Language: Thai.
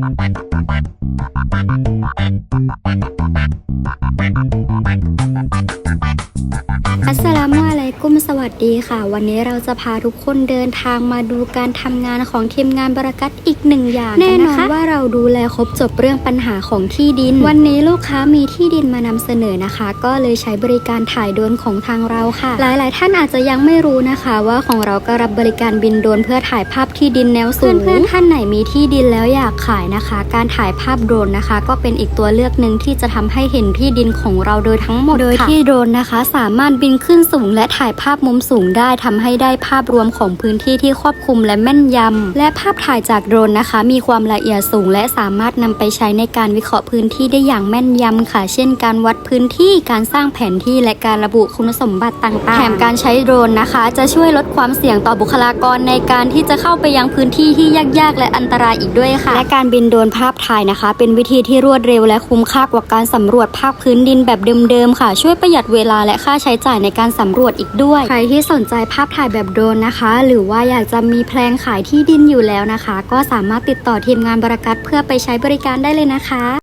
Thank you. อัสสลามุอะลัยกุมสวัสดีค่ะ วันนี้เราจะพาทุกคนเดินทางมาดูการทำงานของทีมงานบรากัตอีกหนึ่งอย่างแน่นอนว่าเราดูแลครบจบเรื่องปัญหาของที่ดิน วันนี้ลูกค้ามีที่ดินมานำเสนอนะคะ ก็เลยใช้บริการถ่ายโดรนของทางเราค่ะ หลาย ๆ ท่านอาจจะยังไม่รู้นะคะ ว่าของเราก็รับบริการบินโดรนเพื่อถ่ายภาพที่ดินแนวสูงเพื่อนๆท่านไหนมีที่ดินแล้วอยากขายนะคะ การถ่ายภาพโดรนนะคะ ก็เป็นอีกตัวเลือกหนึ่งที่จะทำให้เห็นที่ดินของเราโดยทั้งหมดโดยที่โดรนนะคะ สามารถบินขึ้นึ้นสูงและถ่ายภาพมุมสูงได้ทำให้ได้ภาพรวมของพื้นที่ที่ครอบคลุมและแม่นยำและภาพถ่ายจากโดรนนะคะ มีความละเอียดสูง และสามารถนำไปใช้ในการวิเคราะห์พื้นที่ได้อย่างแม่นยำค่ะ เช่น การวัดพื้นที่การสร้างแผนที่และการระบุคุณสมบัติต่างๆ แถมการใช้โดรนนะคะ จะช่วยลดความเสี่ยงต่อบุคลากรในการที่จะเข้าไปยังพื้นที่ที่ยากๆ และอันตรายอีกด้วยค่ะ และการบินโดรนภาพถ่ายนะคะ เป็นวิธีที่รวดเร็วและคุ้มค่ากว่าการสำรวจภาคพื้นดินแบบเดิมๆค่ะ ช่วยประหยัดเวลาและค่าใช้จ่ายในการการสำรวจอีกด้วย ใครที่สนใจภาพถ่ายแบบโดรนนะคะ หรือว่าอยากจะมีแพลนขายที่ดินอยู่แล้วนะคะ ก็สามารถติดต่อทีมงานบรกัตเพื่อไปใช้บริการได้เลยนะคะ